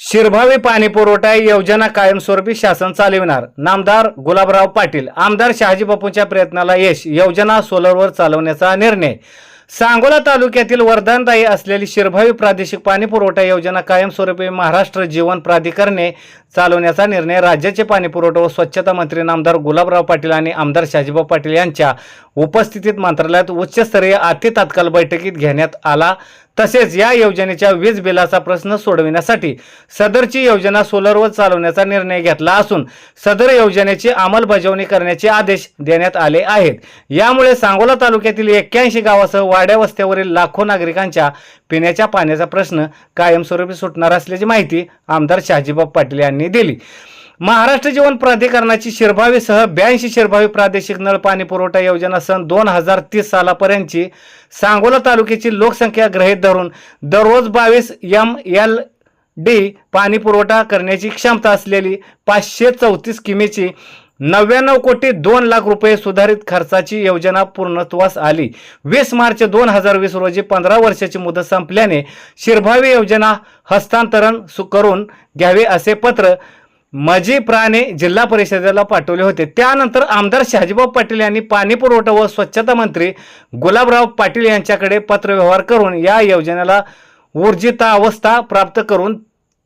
शिरभावी पाणी पुरवठा योजना कायमस्वरूपी शासन चालविणार. नामदार गुलाबराव पाटील. आमदार शहाजी बापूंच्या प्रयत्नाला यश. योजना सोलरवर चालवण्याचा निर्णय. सांगोला तालुक्यातील वरदानदायी असलेली शिरभावी प्रादेशिक पाणी पुरवठा योजना कायमस्वरूपी महाराष्ट्र जीवन प्राधिकरणे चालवण्याचा निर्णय. राज्याचे पाणी पुरवठा व स्वच्छता मंत्री नामदार गुलाबराव पाटील आणि आमदार शहाजीभाऊ पाटील यांच्या उपस्थितीत मंत्रालयात उच्चस्तरीय अति तात्काळ बैठकीत घेण्यात आला. तसेच या योजनेच्या वीज बिलाचा प्रश्न सोडविण्यासाठी सदरची योजना सोलरवर चालवण्याचा निर्णय घेतला असून सदर योजनेची अंमलबजावणी करण्याचे आदेश देण्यात आले आहेत. यामुळे सांगोला तालुक्यातील एक्क्याऐंशी गावासह वाड्या वस्त्यावरील लाखो नागरिकांच्या पिण्याच्या पाण्याचा प्रश्न कायमस्वरूपी सुटणार असल्याची माहिती आमदार शहाजीबाब पाटील यांनी दिली. महाराष्ट्र जीवन प्राधिकरणाची शिरभावीसह ब्याऐंशी शिरभावी प्रादेशिक नळ पाणी पुरवठा योजना सन दोन हजार तीस सालापर्यंतची सांगोला तालुक्याची लोकसंख्या ग्रहीत धरून दररोज बावीस एम एल डी पाणी पुरवठा करण्याची क्षमता असलेली पाचशे चौतीस किमीची नव्याण्णव कोटी दोन लाख रुपये सुधारित खर्चाची योजना पूर्णत्वास आली. वीस मार्च दोन हजार वीस रोजी पंधरा वर्षाची मुदत संपल्याने शिरभावी योजना हस्तांतरण सु- करून घ्यावे असे पत्र माजी प्राणे जिल्हा परिषदेला पाठवले होते. त्यानंतर आमदार शहाजीबाब पाटील यांनी पाणी पुरवठा व स्वच्छता मंत्री गुलाबराव पाटील यांच्याकडे पत्रव्यवहार करून या योजनेला ऊर्जितावस्था प्राप्त करून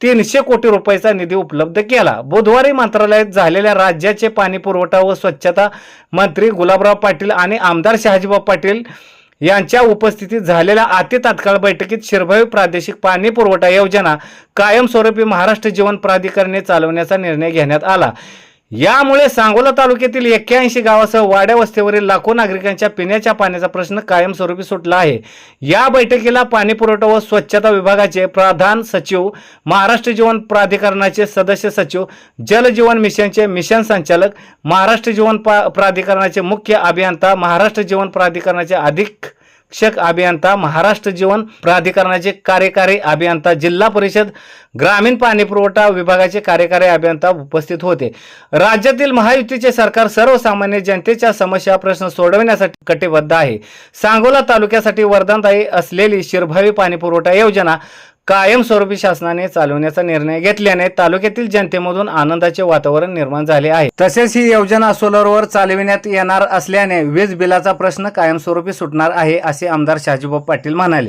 तीनशे कोटी रुपयाचा निधी उपलब्ध केला. बुधवारी मंत्रालयात झालेल्या राज्याचे पाणी पुरवठा व स्वच्छता मंत्री गुलाबराव पाटील आणि आमदार शहाजीभाऊ पाटील यांच्या उपस्थितीत झालेल्या अति तात्काळ बैठकीत शिरभावी प्रादेशिक पाणी पुरवठा योजना कायमस्वरूपी महाराष्ट्र जीवन प्राधिकरणे चालवण्याचा निर्णय घेण्यात आला. यामुळे सांगोला तालुक्यातील एक्क्याऐंशी गावासह वाड्या वस्तीवरील लाखो नागरिकांच्या पिण्याच्या पाण्याचा प्रश्न कायमस्वरूपी सुटला आहे. या बैठकीला पाणी पुरवठा व स्वच्छता विभागाचे प्रधान सचिव महाराष्ट्र जीवन प्राधिकरणाचे सदस्य सचिव जल जीवन मिशनचे मिशन संचालक महाराष्ट्र जीवन प्राधिकरणाचे मुख्य अभियंता महाराष्ट्र जीवन प्राधिकरणाचे अधिक शिक्षक अभियंता महाराष्ट्र जीवन प्राधिकरणाचे कार्यकारी अभियंता जिल्हा परिषद ग्रामीण पाणीपुरवठा विभागाचे कार्यकारी अभियंता उपस्थित होते. राज्यातील महायुतीचे सरकार सर्वसामान्य जनतेच्या समस्या प्रश्न सोडवण्यासाठी कटिबद्ध आहे. सांगोला तालुक्यासाठी वरदानदायी असलेली शिरभावी पाणीपुरवठा योजना कायमस्वरूपी शासनाने चालवण्याचा निर्णय घेतल्याने तालुक्यातील जनतेमधून आनंदाचे वातावरण निर्माण झाले आहे. तसेच ही योजना सोलरवर चालविण्यात येणार असल्याने वीज बिलाचा प्रश्न कायमस्वरूपी सुटणार आहे असे आमदार शाजीबाब पाटील म्हणाले.